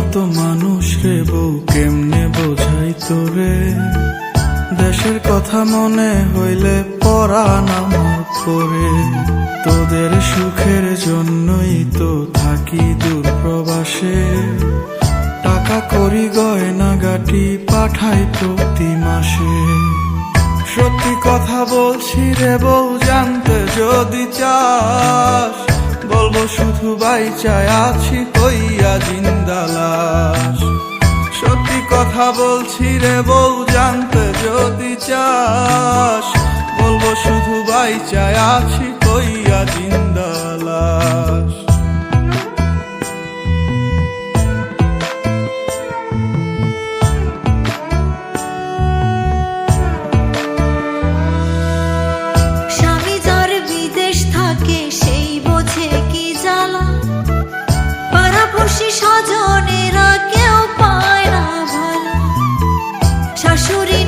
কত মানুষ রে বউ কেমনে বোঝাই তোরে? দেশের কথা মনে হইলে পড়া নাম করে। তোদের সুখের জন্যই তো থাকি দূর প্রবাসে। টাকা করি, গয়না গাটি পাঠাই প্রতি মাসে। সত্যি কথা বলছি রে বউ, জানতে যদি চাস, বলব শুধু বাই চাই, আছি কইয়া জিন্দা কথা বলছি রে বউ জানতে যদি চাস বলব শুধু বাই চাই আছি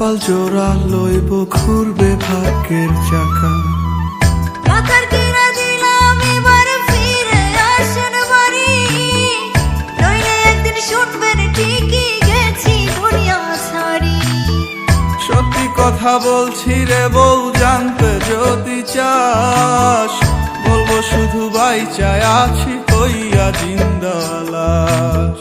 কপাল জোড়া লইব ঘুরবে ভাগ্যের চাকা। টাকার কিনা দিলাম এবার ফিরে আসেন বাড়ি। নইলে একদিন শুনবেন ঠিকই গেছি দুনিয়া ছাড়ি। সত্যি কথা বলছি রে বউ জানতে যদি চাস বলব শুধু বাই চাই আছি কইয়া জিন্দালাস